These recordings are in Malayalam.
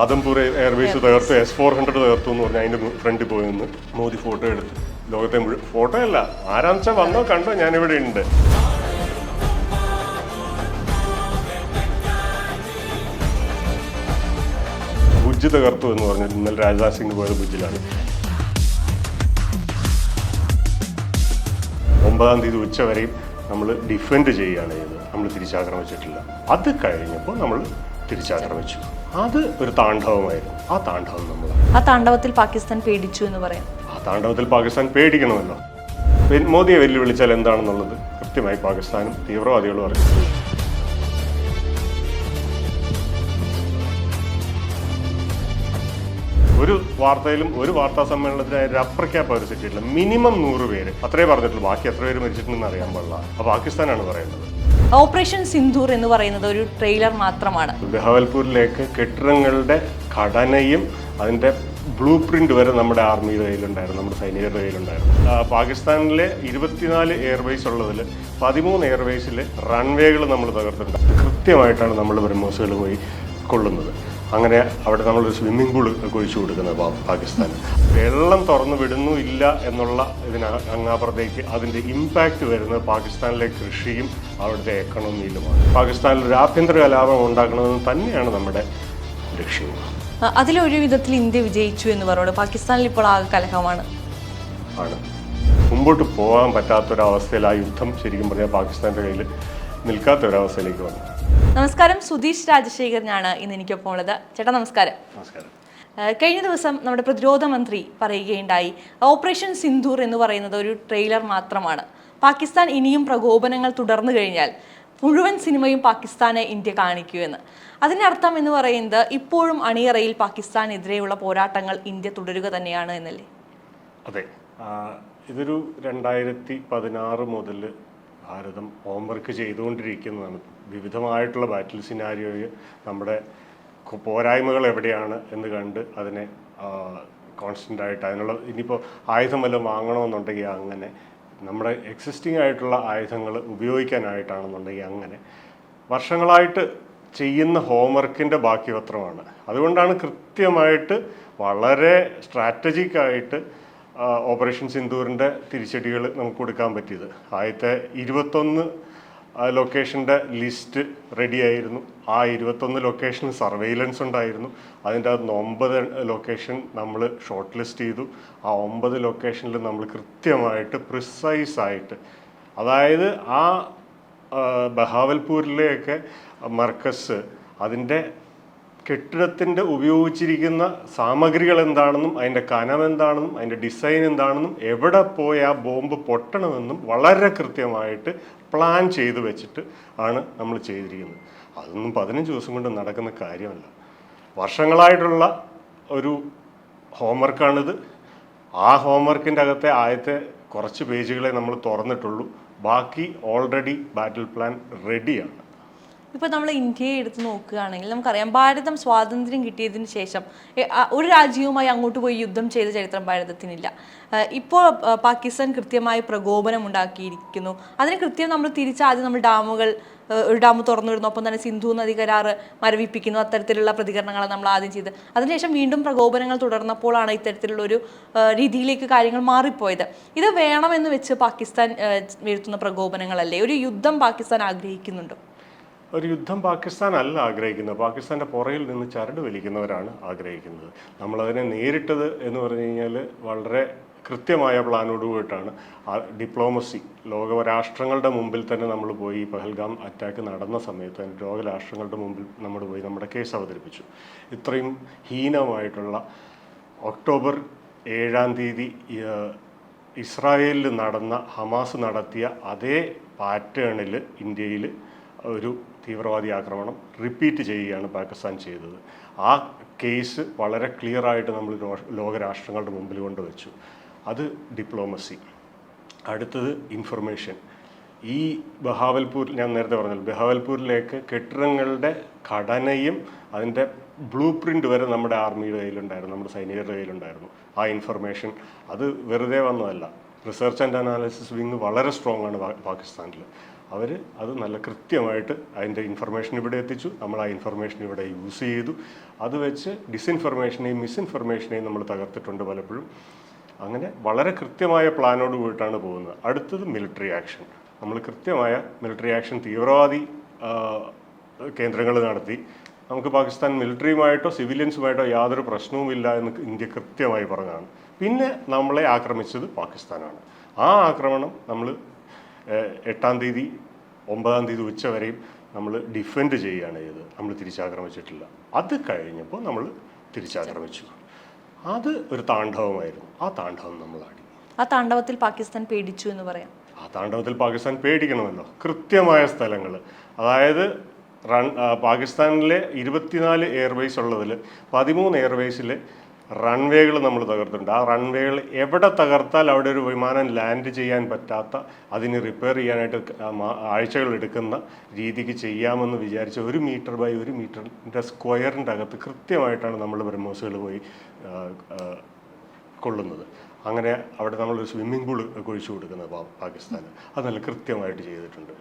ആദംപൂർ എയർവേസ് തകർത്തു എസ് ഫോർ ഹൺഡ്രഡ് തകർത്തു എന്ന് പറഞ്ഞാൽ അതിന്റെ ഫ്രണ്ടിൽ പോയി നിന്ന് മോദി ഫോട്ടോ എടുത്തു. ലോകത്തെ മുഴുവൻ ഫോട്ടോ അല്ല ആരാച്ച വന്നോ കണ്ടോ ഞാനിവിടെ ഉണ്ട്. ഭുജ് തകർത്തു എന്ന് പറഞ്ഞു ഇന്നലെ രാജ്നാഥ് സിംഗ് പോയത് ഭുജിലാണ്. ഒമ്പതാം തീയതി ഉച്ച വരെയും നമ്മൾ ഡിഫെൻഡ് ചെയ്യുകയാണ് ചെയ്തത്. നമ്മൾ തിരിച്ചാക്രമിച്ചിട്ടില്ല. അത് കഴിഞ്ഞപ്പോൾ നമ്മൾ തിരിച്ചാക്രമിച്ചു. അത് ഒരു താണ്ഡവമായിരുന്നു. ആ താണ്ഡവം നമ്മൾ ആ താണ്ഡവത്തിൽ പാകിസ്ഥാൻ പേടിച്ചു എന്ന് പറയാം. ആ താണ്ഡവത്തിൽ പാകിസ്ഥാൻ പേടിക്കണമല്ലോ. മോദിയെ വെല്ലുവിളിച്ചാൽ എന്താണെന്നുള്ളത് കൃത്യമായി പാകിസ്ഥാനും തീവ്രവാദികളും അറിയും. ഒരു വാർത്തയിലും ഒരു വാർത്താ സമ്മേളനത്തിനായി ഒരു അപ്രഖ്യാപ സെറ്റിയില്ല മിനിമം നൂറ് പേര്. അത്രേ പറഞ്ഞിട്ടുള്ളൂ. ബാക്കി എത്ര പേര് മരിച്ചിട്ടുണ്ടെന്ന് അറിയാൻ പാടില്ല. അപ്പോൾ പാകിസ്ഥാനാണ് പറയുന്നത് ഓപ്പറേഷൻ സിന്ധൂർ എന്ന് പറയുന്നത് ഒരു ട്രെയിലർ മാത്രമാണ്. ബഹവൽപൂരിലേക്ക് കെട്ടിടങ്ങളുടെ ഘടനയും അതിന്റെ ബ്ലൂ പ്രിന്റ് വരെ നമ്മുടെ ആർമിയുടെ കയ്യിലുണ്ടായിരുന്നു നമ്മുടെ സൈനികരുടെ കയ്യിലുണ്ടായിരുന്നു. പാകിസ്ഥാനിലെ ഇരുപത്തിനാല് എയർവേസ് ഉള്ളതിൽ പതിമൂന്ന് എയർവേസിൽ റൺവേകൾ നമ്മൾ തകർത്തിട്ടുണ്ട്. കൃത്യമായിട്ടാണ് നമ്മൾ ബ്രഹ്മോസുകൾ പോയി കൊള്ളുന്നത്. അങ്ങനെ അവിടെ നമ്മളൊരു സ്വിമ്മിംഗ് പൂൾ കുഴിച്ചു കൊടുക്കുന്നത് പാകിസ്ഥാൻ പാകിസ്ഥാന്. വെള്ളം തുറന്നു വിടുന്നു ഇല്ല എന്നുള്ള ഇതിന് അങ്ങാപ്പുറത്തേക്ക് അതിന്റെ ഇമ്പാക്റ്റ് വരുന്നത് പാകിസ്ഥാനിലെ കൃഷിയും അവിടുത്തെ എക്കണോമിയിലുമാണ് പാകിസ്ഥാനിൽ ഒരു ആഭ്യന്തര കലാപം ഉണ്ടാക്കണമെന്ന് തന്നെയാണ് നമ്മുടെ ലക്ഷ്യം. അതിലൊരു വിധത്തിൽ ഇന്ത്യ വിജയിച്ചു എന്ന് പറയുന്നത് പാകിസ്ഥാനിൽ ഇപ്പോൾ ആകെ കലഹമാണ്. ആണ്. മുമ്പോട്ട് പോകാൻ പറ്റാത്തൊരവസ്ഥയിൽ ആ യുദ്ധം ശരിക്കും പറഞ്ഞാൽ പാകിസ്ഥാന്റെ കയ്യിൽ നിൽക്കാത്ത ഒരവസ്ഥയിലേക്ക് വന്നു. നമസ്കാരം. സുധീഷ് രാജശേഖരനാണ് ഇന്ന് എനിക്കൊപ്പം ഉള്ളത്. ചേട്ടാ നമസ്കാരം. നമസ്കാരം. കഴിഞ്ഞ ദിവസം നമ്മുടെ പ്രതിരോധ മന്ത്രി പറയുകയുണ്ടായി ഓപ്പറേഷൻ സിന്ധൂർ എന്ന് പറയുന്നത് ഒരു ട്രെയിലർ മാത്രമാണ്. പാകിസ്ഥാൻ ഇനിയും പ്രകോപനങ്ങൾ തുടർന്നു കഴിഞ്ഞാൽ മുഴുവൻ സിനിമയും പാകിസ്ഥാനെ ഇന്ത്യ കാണിക്കുമെന്ന്. അതിനർത്ഥം എന്ന് പറയുന്നത് ഇപ്പോഴും അണിയറയിൽ പാകിസ്ഥാനെതിരെയുള്ള പോരാട്ടങ്ങൾ ഇന്ത്യ തുടരുക തന്നെയാണ് എന്നല്ലേ? അതെ. ഇതൊരു രണ്ടായിരത്തി പതിനാറ് മുതൽ ഭാരതം ഹോംവർക്ക് ചെയ്തുകൊണ്ടിരിക്കുന്നതാണ്. വിവിധമായിട്ടുള്ള ബാറ്റിൽ സിനാരിയോയിൽ നമ്മുടെ പോരായ്മകൾ എവിടെയാണ് എന്ന് കണ്ട് അതിനെ കോൺസ്റ്റന്റ് ആയിട്ട് അതിനുള്ള ഇനിയിപ്പോൾ ആയുധം വല്ലതും വാങ്ങണമെന്നുണ്ടെങ്കിൽ അങ്ങനെ നമ്മുടെ എക്സിസ്റ്റിംഗ് ആയിട്ടുള്ള ആയുധങ്ങൾ ഉപയോഗിക്കാനായിട്ടാണെന്നുണ്ടെങ്കിൽ അങ്ങനെ വർഷങ്ങളായിട്ട് ചെയ്യുന്ന ഹോംവർക്കിന്റെ ബാക്കി പത്രമാണ്. അതുകൊണ്ടാണ് കൃത്യമായിട്ട് വളരെ സ്ട്രാറ്റജിക് ആയിട്ട് ആ, ഓപ്പറേഷൻ സിന്ദൂറിന്റെ തിരിച്ചടികൾ നമുക്ക് കൊടുക്കാൻ പറ്റിയത്. ആദ്യത്തെ ഇരുപത്തൊന്ന് ലൊക്കേഷന്റെ ലിസ്റ്റ് റെഡിയായിരുന്നു ആ ഇരുപത്തൊന്ന് ലൊക്കേഷൻ സർവെയിലൻസ് ഉണ്ടായിരുന്നു. അതിന്റെ അകത്ത് ഒമ്പത് ലൊക്കേഷൻ നമ്മൾ ഷോർട്ട് ലിസ്റ്റ് ചെയ്തു. ആ ഒമ്പത് ലൊക്കേഷനിൽ നമ്മൾ കൃത്യമായിട്ട് പ്രിസൈസ് ആയിട്ട് അതായത് ആ, ബഹാവൽപൂരിലെയൊക്കെ മർക്കസ് അതിന്റെ കെട്ടിടത്തിന്റെ ഉപയോഗിച്ചിരിക്കുന്ന സാമഗ്രികൾ എന്താണെന്നും അതിന്റെ കനം എന്താണെന്നും അതിന്റെ ഡിസൈൻ എന്താണെന്നും എവിടെ പോയി ആ ബോംബ് പൊട്ടണമെന്നും വളരെ കൃത്യമായിട്ട് പ്ലാൻ ചെയ്ത് വെച്ചിട്ട് ആണ് നമ്മൾ ചെയ്തിരിക്കുന്നത്. അതൊന്നും പതിനഞ്ച് ദിവസം കൊണ്ട് നടക്കുന്ന കാര്യമല്ല. വർഷങ്ങളായിട്ടുള്ള ഒരു ഹോംവർക്കാണിത്. ആ ഹോംവർക്കിന്റെ അകത്തെ ആദ്യത്തെ കുറച്ച് പേജുകളെ നമ്മൾ തുറന്നിട്ടുള്ളൂ. ബാക്കി ഓൾറെഡി ബാറ്റിൽ പ്ലാൻ റെഡിയാണ്. ഇപ്പോൾ നമ്മൾ ഇന്ത്യയെ എടുത്ത് നോക്കുകയാണെങ്കിൽ നമുക്കറിയാം ഭാരതം സ്വാതന്ത്ര്യം കിട്ടിയതിന് ശേഷം ഒരു രാജ്യവുമായി അങ്ങോട്ട് പോയി യുദ്ധം ചെയ്ത ചരിത്രം ഭാരതത്തിനില്ല. ഇപ്പോൾ പാകിസ്ഥാൻ കൃത്യമായി പ്രകോപനം ഉണ്ടാക്കിയിരിക്കുന്നു. അതിന് കൃത്യം നമ്മൾ തിരിച്ചാദ്യം നമ്മൾ ഡാമുകൾ ഒരു ഡാം തുറന്നു വിടുന്നു ഒപ്പം തന്നെ സിന്ധു നദി കരാറ് മരവിപ്പിക്കുന്നു. അത്തരത്തിലുള്ള പ്രതികരണങ്ങളാണ് നമ്മൾ ആദ്യം ചെയ്ത് അതിനുശേഷം വീണ്ടും പ്രകോപനങ്ങൾ തുടർന്നപ്പോഴാണ് ഇത്തരത്തിലുള്ള ഒരു രീതിയിലേക്ക് കാര്യങ്ങൾ മാറിപ്പോയത്. ഇത് വേണമെന്ന് വെച്ച് പാകിസ്ഥാൻ വീഴ്ത്തുന്ന പ്രകോപനങ്ങളല്ലേ? ഒരു യുദ്ധം പാകിസ്ഥാൻ ആഗ്രഹിക്കുന്നുണ്ടോ? ഒരു യുദ്ധം പാകിസ്ഥാൻ അല്ല ആഗ്രഹിക്കുന്നത്. പാകിസ്ഥാന്റെ പുറയിൽ നിന്ന് ചരട് വലിക്കുന്നവരാണ് ആഗ്രഹിക്കുന്നത്. നമ്മളതിനെ നേരിട്ടത് എന്ന് പറഞ്ഞു കഴിഞ്ഞാൽ വളരെ കൃത്യമായ പ്ലാനോട് കൂടിയിട്ടാണ്. ഡിപ്ലോമസി ലോകരാഷ്ട്രങ്ങളുടെ മുമ്പിൽ തന്നെ നമ്മൾ പോയി പഹൽഗാം അറ്റാക്ക് നടന്ന സമയത്ത് തന്നെ ലോകരാഷ്ട്രങ്ങളുടെ മുമ്പിൽ നമ്മൾ പോയി നമ്മുടെ കേസ് അവതരിപ്പിച്ചു. ഇത്രയും ഹീനമായിട്ടുള്ള ഒക്ടോബർ ഏഴാം തീയതി ഇസ്രായേലിൽ നടന്ന ഹമാസ് നടത്തിയ അതേ പാറ്റേണിൽ ഇന്ത്യയിൽ ഒരു തീവ്രവാദി ആക്രമണം റിപ്പീറ്റ് ചെയ്യുകയാണ് പാകിസ്ഥാൻ ചെയ്തത്. ആ കേസ് വളരെ ക്ലിയറായിട്ട് നമ്മൾ ലോകരാഷ്ട്രങ്ങളുടെ മുമ്പിൽ കൊണ്ടുവച്ചു. അത് ഡിപ്ലോമസി അടുത്തത് ഇൻഫർമേഷൻ ഈ ബഹാവൽപൂർ ഞാൻ നേരത്തെ പറഞ്ഞല്ലോ ബഹാവൽപൂരിലേക്ക് കെട്ടിടങ്ങളുടെ ഘടനയും അതിന്റെ ബ്ലൂ പ്രിന്റ് വരെ നമ്മുടെ ആർമിയുടെ കയ്യിലുണ്ടായിരുന്നു നമ്മുടെ സൈനികരുടെ കയ്യിലുണ്ടായിരുന്നു. ആ ഇൻഫർമേഷൻ അത് വെറുതെ വന്നതല്ല. റിസർച്ച് ആൻഡ് അനാലിസിസ് വിങ് വളരെ സ്ട്രോങ് ആണ് പാകിസ്ഥാനിൽ അവർ അത് നല്ല കൃത്യമായിട്ട് അതിന്റെ ഇൻഫർമേഷൻ ഇവിടെ എത്തിച്ചു. നമ്മൾ ആ ഇൻഫർമേഷൻ ഇവിടെ യൂസ് ചെയ്തു. അത് വെച്ച് ഡിസ്ഇൻഫർമേഷനെയും മിസ്ഇൻഫർമേഷനെയും നമ്മൾ തകർത്തിട്ടുണ്ട് പലപ്പോഴും. അങ്ങനെ വളരെ കൃത്യമായ പ്ലാനോട് കൂടിയിട്ടാണ് പോകുന്നത്. അടുത്തത് മിലിറ്ററി ആക്ഷൻ നമ്മൾ കൃത്യമായ മിലിറ്ററി ആക്ഷൻ തീവ്രവാദി കേന്ദ്രങ്ങൾ നടത്തി. നമുക്ക് പാകിസ്ഥാൻ മിലിറ്ററിയുമായിട്ടോ സിവിലിയൻസുമായിട്ടോ യാതൊരു പ്രശ്നവുമില്ല എന്ന് ഇന്ത്യ കൃത്യമായി പറഞ്ഞതാണ്. പിന്നെ നമ്മളെ ആക്രമിച്ചത് പാകിസ്ഥാനാണ്. ആ ആക്രമണം നമ്മൾ എട്ടാം തീയതി ഒമ്പതാം തീയതി ഉച്ച വരെയും നമ്മൾ ഡിഫെൻഡ് ചെയ്യുകയാണ് ചെയ്തത്. നമ്മൾ തിരിച്ചാക്രമിച്ചിട്ടില്ല. അത് കഴിഞ്ഞപ്പോൾ നമ്മൾ തിരിച്ചാക്രമിച്ചു. അത് ഒരു താണ്ഡവമായിരുന്നു. ആ താണ്ഡവം നമ്മൾ ആടി. ആ താണ്ഡവത്തിൽ പാകിസ്ഥാൻ പേടിച്ചു എന്ന് പറയാം. ആ താണ്ഡവത്തിൽ പാകിസ്ഥാൻ പേടിക്കണമല്ലോ കൃത്യമായ സ്ഥലങ്ങൾ അതായത് റൺ പാകിസ്ഥാനിലെ ഇരുപത്തിനാല് എയർവേസ് ഉള്ളതിൽ പതിമൂന്ന് എയർവേസിലെ റൺവേകൾ നമ്മൾ തകർത്തിട്ടുണ്ട്. ആ റൺവേകൾ എവിടെ തകർത്താൽ അവിടെ ഒരു വിമാനം ലാൻഡ് ചെയ്യാൻ പറ്റാത്ത അതിന് റിപ്പയർ ചെയ്യാനായിട്ട് ആഴ്ചകൾ എടുക്കുന്ന രീതിക്ക് ചെയ്യാമെന്ന് വിചാരിച്ച ഒരു മീറ്റർ ബൈ ഒരു മീറ്ററിന്റെ സ്ക്വയറിന്റെ അകത്ത് കൃത്യമായിട്ടാണ് നമ്മൾ ബ്രഹ്മോസുകൾ പോയി കൊള്ളുന്നത്. അങ്ങനെ അവിടെ നമ്മളൊരു സ്വിമ്മിംഗ് പൂൾ കുഴിച്ചു കൊടുക്കുന്നത് പാകിസ്ഥാന്. അത് നല്ല കൃത്യമായിട്ട് ചെയ്തിട്ടുണ്ട്.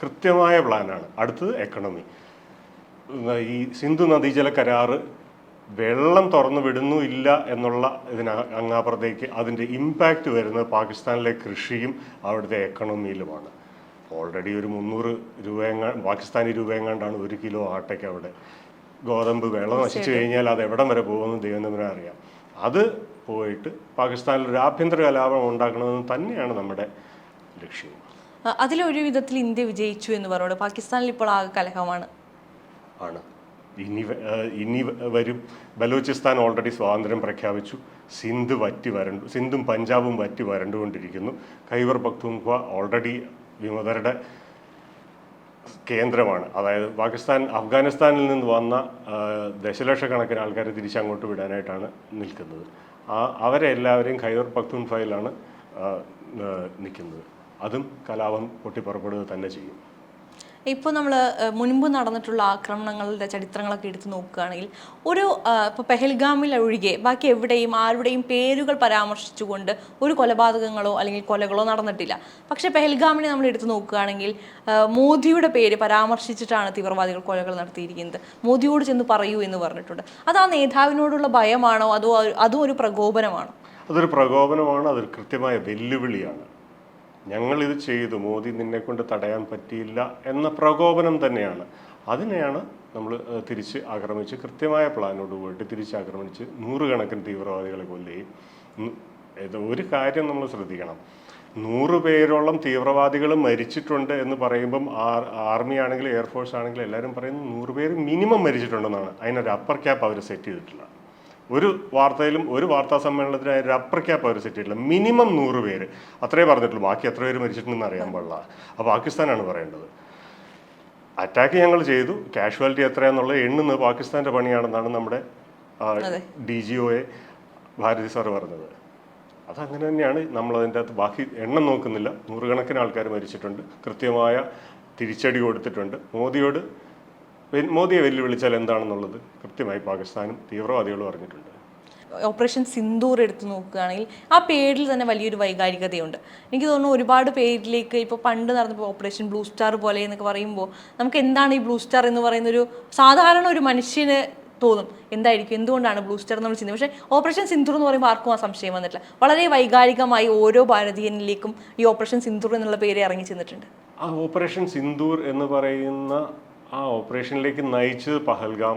കൃത്യമായ പ്ലാനാണ് അടുത്തത് എക്കണമി ഈ സിന്ധു നദീജല കരാറ് വെള്ളം തുറന്നു വിടുന്നു ഇല്ല എന്നുള്ള ഇതിന് അങ്ങാപ്പുറത്തേക്ക് അതിന്റെ ഇമ്പാക്റ്റ് വരുന്നത് പാകിസ്ഥാനിലെ കൃഷിയും അവിടുത്തെ എക്കണോമിയിലുമാണ് ഓൾറെഡി ഒരു മുന്നൂറ് രൂപയെങ്ങാ പാകിസ്ഥാനി രൂപയെങ്ങാണ്ടാണ് ഒരു കിലോ ആട്ടയ്ക്ക് അവിടെ ഗോതമ്പ് വെള്ളം നശിച്ചു കഴിഞ്ഞാൽ അത് എവിടം വരെ പോകുമെന്ന് ദൈവം തമ്മിൽ അറിയാം. അത് പോയിട്ട് പാകിസ്ഥാനിൽ ഒരു ആഭ്യന്തര കലാപം ഉണ്ടാക്കണമെന്ന് തന്നെയാണ് നമ്മുടെ ലക്ഷ്യം. അതിലൊരു വിധത്തിൽ ഇന്ത്യ വിജയിച്ചു എന്ന് പറയുന്നത് പാകിസ്ഥാനിൽ ഇപ്പോൾ ആകെ കലഹമാണ്. ആണ്. ഇനി ഇനി വരും. ബലൂചിസ്ഥാൻ ഓൾറെഡി സ്വാതന്ത്ര്യം പ്രഖ്യാപിച്ചു. സിന്ധ് വറ്റി വരണ്ടു സിന്ധും പഞ്ചാബും വറ്റി വരണ്ടുകൊണ്ടിരിക്കുന്നു. ഖൈബർ പക്തൂൺഖ്വ ഓൾറെഡി വിമതരുടെ കേന്ദ്രമാണ്. അതായത് പാകിസ്ഥാൻ അഫ്ഗാനിസ്ഥാനിൽ നിന്ന് വന്ന ദശലക്ഷക്കണക്കിന് ആൾക്കാരെ തിരിച്ചങ്ങോട്ട് വിടാനായിട്ടാണ് നിൽക്കുന്നത്. ആ അവരെ എല്ലാവരെയും ഖൈബർ ആ, നിൽക്കുന്നത്. അതും കലാപം പൊട്ടിപ്പുറപ്പെടുക തന്നെ ചെയ്യും. ഇപ്പോൾ നമ്മൾ മുൻപ് നടന്നിട്ടുള്ള ആക്രമണങ്ങളുടെ ചരിത്രങ്ങളൊക്കെ എടുത്തു നോക്കുകയാണെങ്കിൽ ഒരു ഇപ്പോൾ പെഹൽഗാമിൽ ഒഴികെ ബാക്കി എവിടെയും ആരുടെയും പേരുകൾ പരാമർശിച്ചുകൊണ്ട് ഒരു കൊലപാതകങ്ങളോ അല്ലെങ്കിൽ കൊലകളോ നടന്നിട്ടില്ല. പക്ഷെ പെഹൽഗാമിനെ നമ്മൾ എടുത്തു നോക്കുകയാണെങ്കിൽ മോദിയുടെ പേര് പരാമർശിച്ചിട്ടാണ് തീവ്രവാദികൾ കൊലകൾ നടത്തിയിരിക്കുന്നത്. മോദിയോട് ചെന്ന് പറയൂ എന്ന് പറഞ്ഞിട്ടുണ്ട്. അത് ആ നേതാവിനോടുള്ള ഭയമാണോ? അതോ അതും ഒരു പ്രകോപനമാണോ? അതൊരു പ്രകോപനമാണ് അതൊരു കൃത്യമായ വെല്ലുവിളിയാണ്. ഞങ്ങൾ ഇത് ചെയ്തു. മോദി നിന്നെ കൊണ്ട് തടയാൻ പറ്റിയില്ല എന്ന പ്രകോപനം തന്നെയാണ്. അതിനെയാണ് നമ്മൾ തിരിച്ച് ആക്രമിച്ച് കൃത്യമായ പ്ലാനോട് പോയിട്ട് തിരിച്ച് ആക്രമിച്ച് നൂറുകണക്കിന് തീവ്രവാദികളെ കൊല്ലുകയും ഒരു കാര്യം നമ്മൾ ശ്രദ്ധിക്കണം. നൂറ് പേരോളം തീവ്രവാദികൾ മരിച്ചിട്ടുണ്ട് എന്ന് പറയുമ്പം ആർ ആർമി ആണെങ്കിലും എയർഫോഴ്സ് ആണെങ്കിലും എല്ലാവരും പറയുന്നത് നൂറ് പേര് മിനിമം മരിച്ചിട്ടുണ്ടെന്നാണ്. അതിനൊരു അപ്പർ ക്യാപ്പ് അവർ സെറ്റ് ചെയ്തിട്ടില്ല ഒരു വാർത്തയിലും ഒരു വാർത്താ സമ്മേളനത്തിന് ഒരു അപ്പർ ക്യാപ്പ് അവർ സെറ്റ് ചെയ്തിട്ടില്ല. മിനിമം നൂറ് പേര്. അത്രേ പറഞ്ഞിട്ടുള്ളൂ. ബാക്കി എത്ര പേര് മരിച്ചിട്ടുണ്ടെന്ന് അറിയാൻ പാടില്ല. അപ്പോൾ പാകിസ്ഥാനാണ് പറയേണ്ടത്. അറ്റാക്ക് ഞങ്ങൾ ചെയ്തു. കാഷ്വാലിറ്റി എത്രയാണെന്നുള്ള എണ്ണുന്നത് പാകിസ്ഥാന്റെ പണിയാണെന്നാണ് നമ്മുടെ ഡി ജി ഒയെ ഭാരതി സാർ പറഞ്ഞത്. അതങ്ങനെ തന്നെയാണ് നമ്മൾ അതിന്റെ അകത്ത്. ബാക്കി എണ്ണം നോക്കുന്നില്ല. നൂറുകണക്കിന് ആൾക്കാർ മരിച്ചിട്ടുണ്ട്. കൃത്യമായ തിരിച്ചടി കൊടുത്തിട്ടുണ്ട്. മോദിയോട് മോദിയെ വെല്ലുവിളിച്ചാൽ എന്താണെന്നുള്ളത് കൃത്യമായി പാകിസ്ഥാനും തീവ്രവാദികളും അറിഞ്ഞിട്ടുണ്ട്. ഓപ്പറേഷൻ സിന്ദൂർ എടുത്ത് നോക്കുകയാണെങ്കിൽ ആ പേരിൽ തന്നെ വലിയൊരു വൈകാരികതയുണ്ട്. എനിക്ക് തോന്നുന്നു ഒരുപാട് പേരിലേക്ക് ഇപ്പോൾ പണ്ട് നടന്നപ്പോൾ ഓപ്പറേഷൻ ബ്ലൂ സ്റ്റാർ പോലെ എന്നൊക്കെ പറയുമ്പോൾ നമുക്ക് എന്താണ് ഈ ബ്ലൂ സ്റ്റാർ എന്ന് പറയുന്ന ഒരു സാധാരണ ഒരു മനുഷ്യന് തോന്നും. എന്തായിരിക്കും? എന്തുകൊണ്ടാണ് ബ്ലൂ സ്റ്റാർ നമ്മൾ ചിന്തി പക്ഷേ ഓപ്പറേഷൻ സിന്ദൂർ എന്ന് പറയുമ്പോൾ ആർക്കും ആ സംശയം വന്നിട്ടില്ല. വളരെ വൈകാരികമായി ഓരോ ഭാരതീയനിലേക്കും ഈ ഓപ്പറേഷൻ സിന്ദൂർ എന്നുള്ള പേര് ഇറങ്ങി ചെന്നിട്ടുണ്ട്. ആ ഓപ്പറേഷൻ സിന്ദൂർ എന്ന് പറയുന്ന ആ ഓപ്പറേഷനിലേക്ക് നയിച്ചത് പഹൽഗാം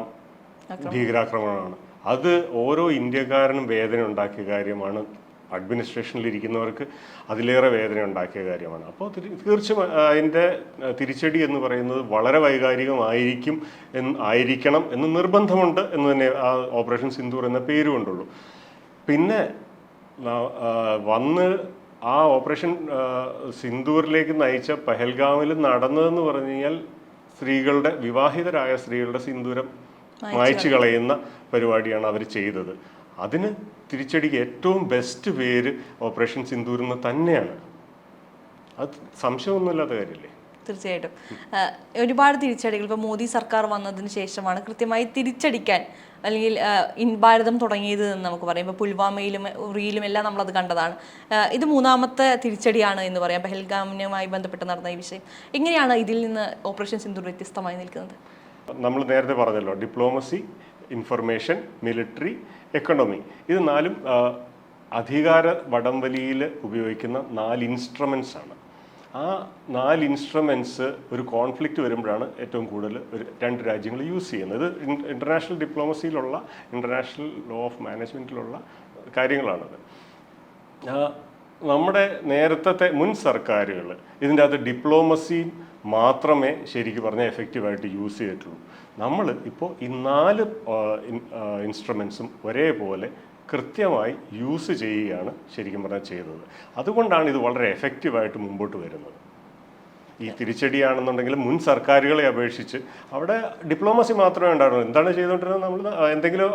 ഭീകരാക്രമണമാണ്. അത് ഓരോ ഇന്ത്യക്കാരനും വേദന ഉണ്ടാക്കിയ കാര്യമാണ്. അഡ്മിനിസ്ട്രേഷനിൽ ഇരിക്കുന്നവർക്ക് അതിലേറെ വേദന ഉണ്ടാക്കിയ കാര്യമാണ്. അപ്പോൾ തീർച്ചയായും അതിന്റെ തിരിച്ചടി എന്ന് പറയുന്നത് വളരെ വൈകാരികമായിരിക്കും എന്ന് ആയിരിക്കണം എന്ന് നിർബന്ധമുണ്ട് എന്ന് തന്നെ ആ ഓപ്പറേഷൻ സിന്ധൂർ എന്ന പേര് കൊണ്ടുള്ളൂ. പിന്നെ വന്ന് ആ ഓപ്പറേഷൻ സിന്ധൂരിലേക്ക് നയിച്ച പെഹൽഗാമിൽ നടന്നതെന്ന് പറഞ്ഞു കഴിഞ്ഞാൽ സ്ത്രീകളുടെ വിവാഹിതരായ സ്ത്രീകളുടെ സിന്ദൂരം മായച്ചു കളയുന്ന പരിപാടിയാണ് അവർ ചെയ്തത്. അതിന് തിരിച്ചടിക്ക് ഏറ്റവും ബെസ്റ്റ് പേര് ഓപ്പറേഷൻ സിന്ദൂർ എന്ന് തന്നെയാണ്. അത് സംശയമൊന്നുമില്ലാത്ത കാര്യമില്ലേ തീർച്ചയായിട്ടും. ഒരുപാട് തിരിച്ചടികൾ. ഇപ്പോൾ മോദി സർക്കാർ വന്നതിന് ശേഷമാണ് കൃത്യമായി തിരിച്ചടിക്കാൻ അല്ലെങ്കിൽ ഇൻ ഭാരതം തുടങ്ങിയത് എന്ന് നമുക്ക് പറയാം. ഇപ്പോൾ പുൽവാമയിലും ഉറിയിലും എല്ലാം നമ്മളത് കണ്ടതാണ്. ഇത് മൂന്നാമത്തെ തിരിച്ചടിയാണ് എന്ന് പറയാം. പെഹൽഗാമിനുമായി ബന്ധപ്പെട്ട് നടന്ന ഈ വിഷയം. എങ്ങനെയാണ് ഇതിൽ നിന്ന് ഓപ്പറേഷൻ സിന്ധു വ്യത്യസ്തമായി നിൽക്കുന്നത്? നമ്മൾ നേരത്തെ പറഞ്ഞല്ലോ ഡിപ്ലോമസി ഇൻഫർമേഷൻ മിലിറ്ററി എക്കണോമി. ഇത് നാലും അധികാര വടംവലിയിൽ ഉപയോഗിക്കുന്ന നാല് ഇൻസ്ട്രുമെൻസ് ആണ് ആ നാല് ഇൻസ്ട്രുമെന്റ്സ് ഒരു കോൺഫ്ലിക്റ്റ് വരുമ്പോഴാണ് ഏറ്റവും കൂടുതൽ ഒരു രണ്ട് രാജ്യങ്ങൾ യൂസ് ചെയ്യുന്നത്. ഇന്റർനാഷണൽ ഡിപ്ലോമസിയിലുള്ള ഇന്റർനാഷണൽ ലോ ഓഫ് മാനേജ്മെന്റിലുള്ള കാര്യങ്ങളാണത്. നമ്മുടെ നേരത്തെ മുൻ സർക്കാരുകൾ ഇതിന്റെ അകത്ത് ഡിപ്ലോമസി മാത്രമേ ശരിക്കും പറഞ്ഞാൽ എഫക്റ്റീവായിട്ട് യൂസ് ചെയ്തിട്ടുള്ളൂ. നമ്മൾ ഇപ്പോൾ ഈ നാല് ഇൻസ്ട്രുമെൻസും ഒരേപോലെ കൃത്യമായി യൂസ് ചെയ്യുകയാണ് ശരിക്കും പറഞ്ഞാൽ ചെയ്തത്. അതുകൊണ്ടാണ് ഇത് വളരെ എഫക്റ്റീവായിട്ട് മുമ്പോട്ട് വരുന്നത്. ഈ തിരിച്ചടിയാണെന്നുണ്ടെങ്കിൽ മുൻ സർക്കാരുകളെ അപേക്ഷിച്ച് അവിടെ ഡിപ്ലോമസി മാത്രമേ ഉണ്ടായിരുന്നുള്ളൂ. എന്താണ് ചെയ്തുകൊണ്ടിരുന്നത് നമ്മൾ? എന്തെങ്കിലും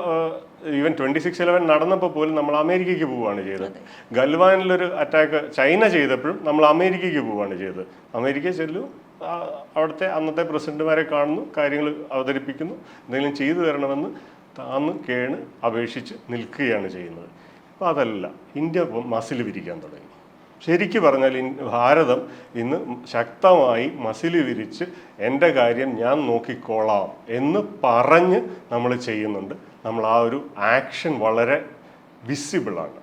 ഈവൻ ട്വന്റി സിക്സ് ഇലവൻ നടന്നപ്പോൾ പോലും നമ്മൾ അമേരിക്കയ്ക്ക് പോവുകയാണ് ചെയ്തത്. ഗൽവാനിലൊരു അറ്റാക്ക് ചൈന ചെയ്തപ്പോഴും നമ്മൾ അമേരിക്കയ്ക്ക് പോവുകയാണ് ചെയ്തത്. അമേരിക്ക ചെല്ലു. അവിടുത്തെ അന്നത്തെ പ്രസിഡന്റുമാരെ കാണുന്നു. കാര്യങ്ങൾ അവതരിപ്പിക്കുന്നു. എന്തെങ്കിലും ചെയ്തു തരണമെന്ന് താന്ന് കേണ് അപേക്ഷിച്ച് നിൽക്കുകയാണ് ചെയ്യുന്നത്. അപ്പോൾ അതല്ല ഇന്ത്യ മസിൽ വിരിക്കാൻ തുടങ്ങി. ശരിക്ക് പറഞ്ഞാൽ ഭാരതം ഇന്ന് ശക്തമായി മസിൽ വിരിച്ച് എന്റെ കാര്യം ഞാൻ നോക്കിക്കോളാം എന്ന് പറഞ്ഞ് നമ്മൾ ചെയ്യുന്നുണ്ട്. നമ്മൾ ആ ഒരു ആക്ഷൻ വളരെ വിസിബിളാണ്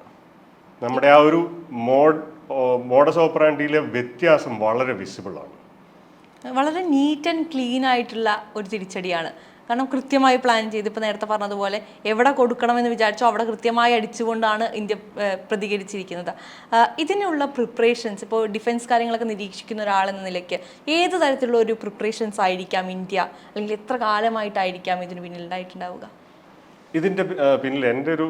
നമ്മുടെ ആ ഒരു മോഡ് മോഡസ് ഓപ്പറാൻഡിയിലെ വ്യത്യാസം വളരെ വിസിബിളാണ് വളരെ നീറ്റ് ആൻഡ് ക്ലീൻ ആയിട്ടുള്ള ഒരു തിരിച്ചടിയാണ്. കാരണം കൃത്യമായി പ്ലാൻ ചെയ്ത് ഇപ്പോൾ നേരത്തെ പറഞ്ഞതുപോലെ എവിടെ കൊടുക്കണമെന്ന് വിചാരിച്ചോ അവിടെ കൃത്യമായി അടിച്ചുകൊണ്ടാണ് ഇന്ത്യ പ്രതികരിച്ചിരിക്കുന്നത്. ഇതിനുള്ള പ്രിപ്പറേഷൻസ് ഇപ്പോൾ ഡിഫൻസ് കാര്യങ്ങളൊക്കെ നിരീക്ഷിക്കുന്ന ഒരാളെന്ന നിലയ്ക്ക് ഏത് തരത്തിലുള്ള ഒരു പ്രിപ്പറേഷൻസ് ആയിരിക്കാം ഇന്ത്യ? അല്ലെങ്കിൽ എത്ര കാലമായിട്ടായിരിക്കാം ഇതിന് പിന്നിൽ ഉണ്ടായിട്ടുണ്ടാവുക? ഇതിന്റെ പിന്നിൽ എന്റെ ഒരു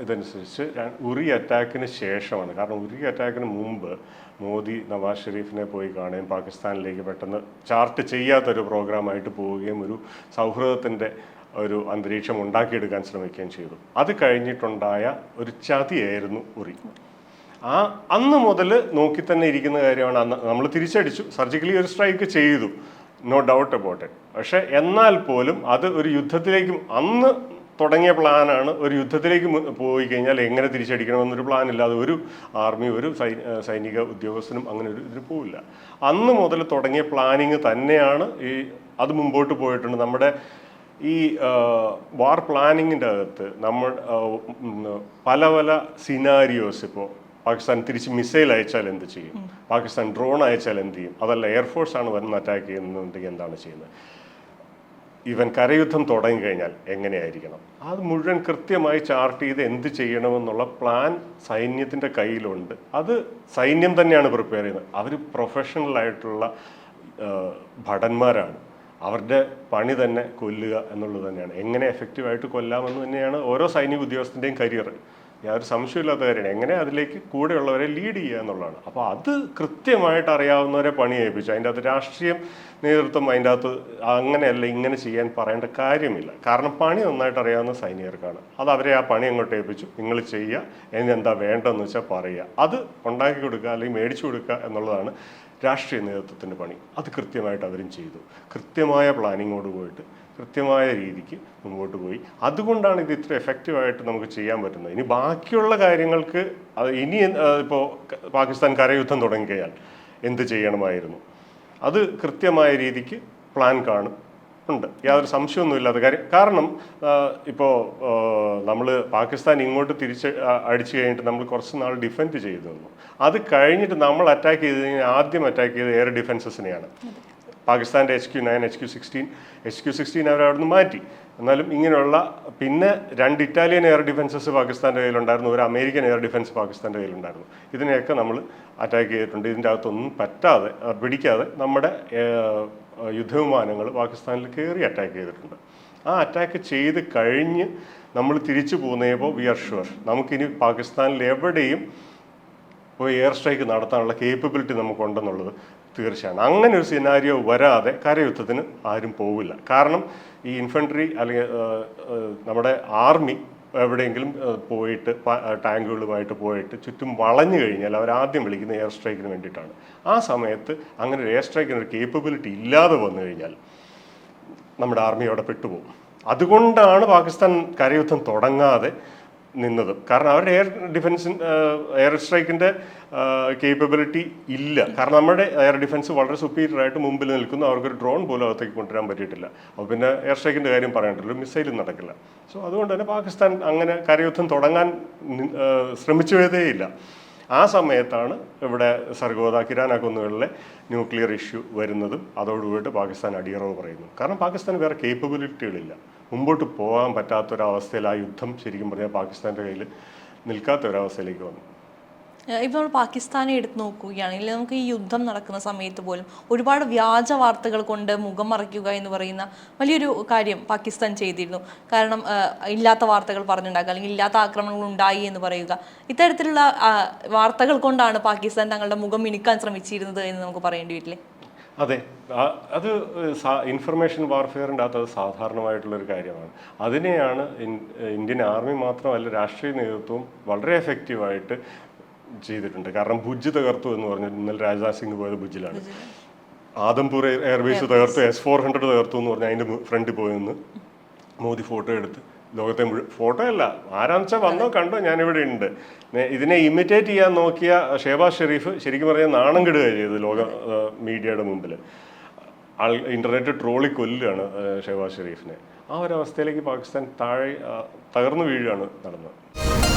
ഇതനുസരിച്ച് ഉറി അറ്റാക്കിന് ശേഷമാണ്. കാരണം ഉറി അറ്റാക്കിന് മുമ്പ് മോദി നവാസ് ഷെരീഫിനെ പോയി കാണുകയും പാകിസ്ഥാനിലേക്ക് പെട്ടെന്ന് ചാർട്ട് ചെയ്യാത്തൊരു പ്രോഗ്രാമായിട്ട് പോവുകയും ഒരു സൗഹൃദത്തിന്റെ ഒരു അന്തരീക്ഷം ഉണ്ടാക്കിയെടുക്കാൻ ശ്രമിക്കുകയും ചെയ്തു. അത് കഴിഞ്ഞിട്ടുണ്ടായ ഒരു ചതിയായിരുന്നു ഉറി. ആ അന്ന് മുതൽ നോക്കി തന്നെ ഇരിക്കുന്ന കാര്യമാണ് അന്ന് നമ്മൾ തിരിച്ചടിച്ചു. സർജിക്കലി ഒരു സ്ട്രൈക്ക് ചെയ്തു. നോ ഡൗട്ട് അബൌട്ട് ഇറ്റ് പക്ഷേ എന്നാൽ പോലും അത് ഒരു യുദ്ധത്തിലേക്കും അന്ന് തുടങ്ങിയ പ്ലാനാണ് ഒരു യുദ്ധത്തിലേക്ക് പോയി കഴിഞ്ഞാൽ എങ്ങനെ തിരിച്ചടിക്കണമെന്നൊരു പ്ലാൻ ഇല്ലാതെ ഒരു ആർമി ഒരു സൈനിക ഉദ്യോഗസ്ഥനും അങ്ങനെ ഒരു ഇതിന് പോവില്ല. അന്ന് മുതൽ തുടങ്ങിയ പ്ലാനിങ് തന്നെയാണ് ഈ അത് മുമ്പോട്ട് പോയിട്ടുണ്ട്. നമ്മുടെ ഈ വാർ പ്ലാനിങ്ങിന്റെ അകത്ത് നമ്മൾ പല പല സിനാരിയോസ് ഇപ്പോൾ പാകിസ്ഥാൻ തിരിച്ച് മിസൈൽ അയച്ചാൽ എന്ത് ചെയ്യും? പാകിസ്ഥാൻ ഡ്രോൺ അയച്ചാൽ എന്ത് ചെയ്യും? അതല്ല എയർഫോഴ്സ് ആണ് വന്ന് അറ്റാക്ക് ചെയ്യുന്നുണ്ടെങ്കിൽ എന്താണ് ചെയ്യുന്നത്? ഇവൻ കരയുദ്ധം തുടങ്ങിക്കഴിഞ്ഞാൽ എങ്ങനെയായിരിക്കണം? അത് മുഴുവൻ കൃത്യമായി ചാർട്ട് ചെയ്ത് എന്ത് ചെയ്യണമെന്നുള്ള പ്ലാൻ സൈന്യത്തിന്റെ കയ്യിലുണ്ട്. അത് സൈന്യം തന്നെയാണ് പ്രിപ്പയർ ചെയ്യുന്നത്. അവർ പ്രൊഫഷണൽ ആയിട്ടുള്ള ഭടന്മാരാണ്. അവരുടെ പണി തന്നെ കൊല്ലുക എന്നുള്ളത് തന്നെയാണ്. എങ്ങനെ എഫക്റ്റീവായിട്ട് കൊല്ലാമെന്ന് തന്നെയാണ് ഓരോ സൈനിക ഉദ്യോഗസ്ഥന്റെയും കരിയർ യാതൊരു സംശയമില്ലാത്ത കാര്യമാണ്. എങ്ങനെ അതിലേക്ക് കൂടെയുള്ളവരെ ലീഡ് ചെയ്യുക എന്നുള്ളതാണ്. അപ്പോൾ അത് കൃത്യമായിട്ട് അറിയാവുന്നവരെ പണി ഏൽപ്പിച്ചു. അതിന്റെ അകത്ത് രാഷ്ട്രീയം നേതൃത്വം അതിന്റെ അകത്ത് അങ്ങനെയല്ല ഇങ്ങനെ ചെയ്യാൻ പറയേണ്ട കാര്യമില്ല. കാരണം പണി നന്നായിട്ട് അറിയാവുന്ന സൈനികർക്കാണ്. അത് അവരെ ആ പണി അങ്ങോട്ട് ഏൽപ്പിച്ചു. നിങ്ങൾ ചെയ്യുക. എന്താ വേണ്ടതെന്ന് വെച്ചാൽ പറയുക. അത് ഉണ്ടാക്കി കൊടുക്കുക അല്ലെങ്കിൽ മേടിച്ചു കൊടുക്കുക എന്നുള്ളതാണ് രാഷ്ട്രീയ നേതൃത്വത്തിന്റെ പണി. അത് കൃത്യമായിട്ട് അവരും ചെയ്തു. കൃത്യമായ പ്ലാനിങ്ങോട് പോയിട്ട് കൃത്യമായ രീതിക്ക് മുമ്പോട്ട് പോയി. അതുകൊണ്ടാണ് ഇത് ഇത്ര എഫക്റ്റീവായിട്ട് നമുക്ക് ചെയ്യാൻ പറ്റുന്നത്. ഇനി ബാക്കിയുള്ള കാര്യങ്ങൾക്ക് ഇനി ഇപ്പോൾ പാകിസ്ഥാൻ കരയുദ്ധം തുടങ്ങിക്കഴിഞ്ഞാൽ എന്ത് ചെയ്യണമായിരുന്നു? അത് കൃത്യമായ രീതിക്ക് പ്ലാൻ കാണും. ഉണ്ട്. യാതൊരു സംശയമൊന്നുമില്ലാത്ത കാര്യം. കാരണം ഇപ്പോൾ നമ്മൾ പാകിസ്ഥാൻ ഇങ്ങോട്ട് തിരിച്ച് അടിച്ചു കഴിഞ്ഞിട്ട് നമ്മൾ കുറച്ച് നാൾ ഡിഫെൻഡ് ചെയ്തു അത് കഴിഞ്ഞിട്ട് നമ്മൾ അറ്റാക്ക് ചെയ്ത് കഴിഞ്ഞാൽ ആദ്യം അറ്റാക്ക് ചെയ്ത് എയർ ഡിഫൻസസിനെയാണ് പാകിസ്ഥാന്റെ H Q nine H Q sixteen H Q sixteen അവരവിടെ അവിടെ നിന്ന് മാറ്റി. എന്നാലും ഇങ്ങനെയുള്ള പിന്നെ രണ്ട് ഇറ്റാലിയൻ എയർ ഡിഫൻസസ് പാകിസ്ഥാന്റെ കയ്യിലുണ്ടായിരുന്നു. ഒരു അമേരിക്കൻ എയർ ഡിഫൻസ് പാകിസ്ഥാന്റെ കയ്യിലുണ്ടായിരുന്നു. ഇതിനെയൊക്കെ നമ്മൾ അറ്റാക്ക് ചെയ്തിട്ടുണ്ട്. ഇതിന്റെ അകത്തൊന്നും പറ്റാതെ പിടിക്കാതെ നമ്മുടെ യുദ്ധവിമാനങ്ങൾ പാകിസ്ഥാനിൽ കയറി അറ്റാക്ക് ചെയ്തിട്ടുണ്ട്. ആ അറ്റാക്ക് ചെയ്ത് കഴിഞ്ഞ് നമ്മൾ തിരിച്ചു പോകുന്നപ്പോൾ വി ആർ ഷുവർ നമുക്കിനി പാകിസ്ഥാനിൽ എവിടെയും പോയി എയർ സ്ട്രൈക്ക് നടത്താനുള്ള കേപ്പബിലിറ്റി നമുക്കുണ്ടെന്നുള്ളത് തീർച്ചയാണ്. അങ്ങനെ ഒരു സിനാരിയോ വരാതെ കരയുദ്ധത്തിന് ആരും പോവില്ല. കാരണം ഈ ഇൻഫൻട്രി അല്ലെങ്കിൽ നമ്മുടെ ആർമി എവിടെയെങ്കിലും പോയിട്ട് ടാങ്കുകളുമായിട്ട് പോയിട്ട് ചുറ്റും വളഞ്ഞു കഴിഞ്ഞാൽ അവർ ആദ്യം വിളിക്കുന്ന എയർ സ്ട്രൈക്കിന് വേണ്ടിയിട്ടാണ്. ആ സമയത്ത് അങ്ങനെ ഒരു എയർ സ്ട്രൈക്കിന് ഒരു കേപ്പബിലിറ്റി ഇല്ലാതെ വന്നു കഴിഞ്ഞാൽ നമ്മുടെ ആർമി അവിടെ പെട്ടുപോകും. അതുകൊണ്ടാണ് പാകിസ്ഥാൻ കരയുദ്ധം തുടങ്ങാതെ നിന്നത്. കാരണം അവരുടെ എയർ ഡിഫൻസ് എയർ സ്ട്രൈക്കിന്റെ കേപ്പബിലിറ്റി ഇല്ല. കാരണം നമ്മുടെ എയർ ഡിഫൻസ് വളരെ സുപ്പീരിയർ ആയിട്ട് മുമ്പിൽ നിൽക്കുന്നു. അവർക്കൊരു ഡ്രോൺ പോലും അകത്തേക്ക് കൊണ്ടുവരാൻ പറ്റിയിട്ടില്ല. അപ്പോൾ പിന്നെ എയർ സ്ട്രൈക്കിന്റെ കാര്യം പറയണ്ടല്ലോ. മിസൈലും നടക്കില്ല. സോ അതുകൊണ്ട് തന്നെ പാകിസ്ഥാൻ അങ്ങനെ കരയുദ്ധം തുടങ്ങാൻ ശ്രമിച്ചു ശ്രമിച്ചതേയില്ല ആ സമയത്താണ് ഇവിടെ സർഗോദ കിരാന കുന്നുകളിലെ ന്യൂക്ലിയർ ഇഷ്യൂ വരുന്നതും അതോടുകൂടി പാകിസ്ഥാൻ അടിയറവ് പറയുന്നു. കാരണം പാകിസ്ഥാൻ വേറെ കേപ്പബിലിറ്റികളില്ല മുമ്പോട്ട് പോകാൻ പറ്റാത്തൊരവസ്ഥയിൽ ആ യുദ്ധം ശരിക്കും പറഞ്ഞാൽ പാകിസ്ഥാന്റെ കയ്യിൽ നിൽക്കാത്ത ഒരവസ്ഥയിലേക്ക് വന്നു. ഇപ്പോൾ നമ്മൾ പാകിസ്ഥാനെ എടുത്ത് നോക്കുകയാണെങ്കിൽ നമുക്ക് ഈ യുദ്ധം നടക്കുന്ന സമയത്ത് പോലും ഒരുപാട് വ്യാജ വാർത്തകൾ കൊണ്ട് മുഖം മറയ്ക്കുക എന്ന് പറയുന്ന വലിയൊരു കാര്യം പാകിസ്ഥാൻ ചെയ്തിരുന്നു. കാരണം ഇല്ലാത്ത വാർത്തകൾ പറഞ്ഞുണ്ടാക്കുക അല്ലെങ്കിൽ ഇല്ലാത്ത ആക്രമണങ്ങൾ ഉണ്ടായി എന്ന് പറയുക. ഇത്തരത്തിലുള്ള വാർത്തകൾ കൊണ്ടാണ് പാകിസ്ഥാൻ തങ്ങളുടെ മുഖം മിനുക്കാൻ ശ്രമിച്ചിരുന്നത് എന്ന് നമുക്ക് പറയേണ്ടി വരില്ലേ? അതെ. അത് ഇൻഫർമേഷൻ വാർഫെയറിന്റെ അകത്ത് അത് സാധാരണമായിട്ടുള്ളൊരു കാര്യമാണ്. അതിനെയാണ് ഇന്ത്യൻ ആർമി മാത്രമല്ല രാഷ്ട്രീയ നേതൃത്വവും വളരെ എഫക്റ്റീവായിട്ട് ചെയ്തിട്ടുണ്ട്. കാരണം ഭുജ് തകർത്തു എന്ന് പറഞ്ഞു. ഇന്നലെ രാജ്നാഥ് സിംഗ് പോയത് ഭുജിലാണ്. ആദംപൂർ എയർ- എയർബേസ് തകർത്തു എസ് ഫോർ ഹൺഡ്രഡ് തകർത്തു എന്ന് പറഞ്ഞാൽ അതിന്റെ ഫ്രണ്ടിൽ പോയി നിന്ന് മോദി ഫോട്ടോ എടുത്ത്. ലോകത്തെ മുഴുവൻ ഫോട്ടോ അല്ല ആരാന്ന് വെച്ചാൽ വന്നോ കണ്ടോ ഞാനിവിടെ ഉണ്ട്. ഇതിനെ ഇമിറ്റേറ്റ് ചെയ്യാൻ നോക്കിയ ഷേബാസ് ഷെരീഫ് ശരിക്കും പറഞ്ഞാൽ നാണം കെടുക ചെയ്തത് ലോക മീഡിയയുടെ മുമ്പിൽ ആൾ ഇന്റർനെറ്റ് ട്രോളി കൊല്ലുകയാണ് ഷേബാ ഷെഹബാസ് ഷെരീഫിനെ. ആ ഒരു അവസ്ഥയിലേക്ക് പാകിസ്ഥാൻ താഴെ തകർന്നു വീഴുകയാണ് നടന്നത്.